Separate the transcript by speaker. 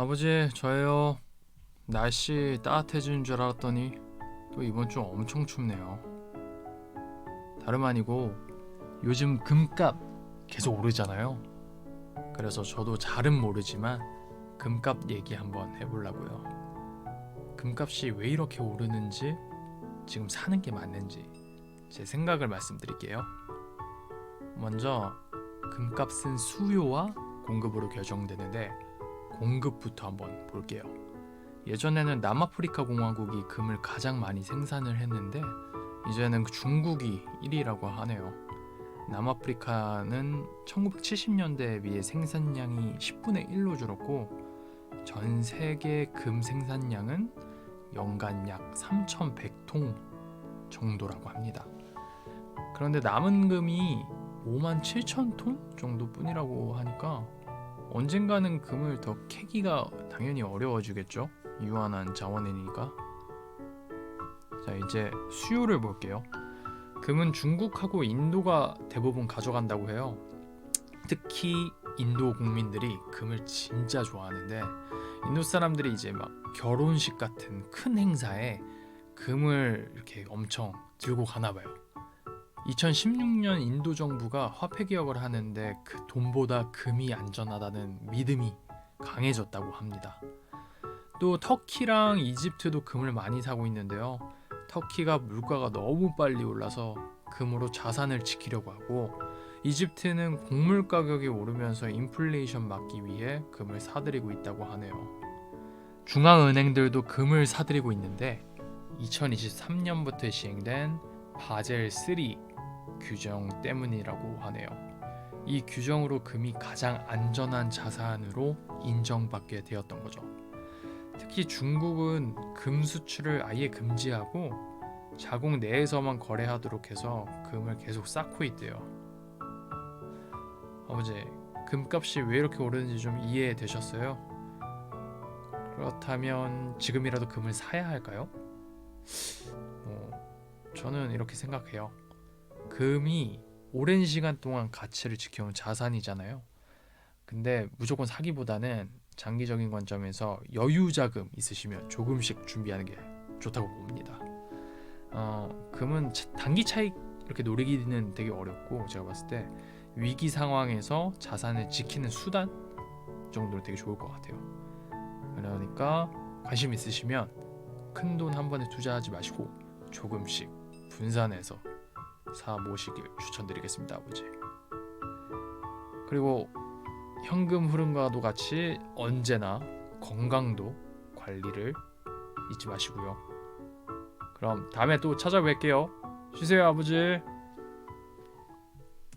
Speaker 1: 아버지 저예요. 날씨 따뜻해지는 줄 알았더니 또 이번 주 엄청 춥네요. 다름 아니고 요즘 금값 계속 오르잖아요. 그래서 저도 잘은 모르지만 금값 얘기 한번 해보려고요. 금값이 왜 이렇게 오르는지 지금 사는 게 맞는지 제 생각을 말씀드릴게요. 먼저 금값은 수요와 공급으로 결정되는데 공급부터 한번 볼게요. 예전에는 남아프리카 공화국이 금을 가장 많이 생산을 했는데 이제는 그 중국이 1위라고 하네요. 남아프리카는 1970년대에 비해 생산량이 10분의 1로 줄었고 전 세계 금 생산량은 연간 약 3,100통 정도라고 합니다. 그런데 남은 금이 5만 7천 톤 정도뿐이라고 하니까 언젠가는 금을 더 캐기가 당연히 어려워지겠죠. 유한한 자원이니까. 자 이제 수요를 볼게요. 금은 중국하고 인도가 대부분 가져간다고 해요. 특히 인도 국민들이 금을 진짜 좋아하는데 인도 사람들이 이제 막 결혼식 같은 큰 행사에 금을 이렇게 엄청 들고 가나 봐요. 2016년 인도 정부가 화폐 개혁을 하는데 그 돈보다 금이 안전하다는 믿음이 강해졌다고 합니다. 또 터키랑 이집트도 금을 많이 사고 있는데요. 터키가 물가가 너무 빨리 올라서 금으로 자산을 지키려고 하고 이집트는 곡물 가격이 오르면서 인플레이션 막기 위해 금을 사들이고 있다고 하네요. 중앙은행들도 금을 사들이고 있는데 2023년부터 시행된 바젤 3 규정 때문이라고 하네요. 이 규정으로 금이 가장 안전한 자산으로 인정받게 되었던 거죠. 특히 중국은 금 수출을 아예 금지하고 자국 내에서만 거래하도록 해서 금을 계속 쌓고 있대요. 아버지, 금값이 왜 이렇게 오르는지 좀 이해되셨어요? 그렇다면 지금이라도 금을 사야 할까요? 어, 저는 이렇게 생각해요. 금이 오랜 시간 동안 가치를 지켜온 자산이잖아요. 근데 무조건 사기보다는 장기적인 관점에서 여유 자금 있으시면 조금씩 준비하는 게 좋다고 봅니다. 어, 금은 차- 단기 차익 이렇게 노리기는 되게 어렵고 제가 봤을 때 위기 상황에서 자산을 지키는 수단 정도로 되게 좋을 것 같아요. 그러니까 관심 있으시면 큰 돈 한 번에 투자하지 마시고 조금씩 분산해서 사 모시길 추천드리겠습니다, 아버지. 그리고 현금 흐름과도 같이 언제나 건강도 관리를 잊지 마시고요. 그럼 다음에 또 찾아뵐게요. 쉬세요, 아버지.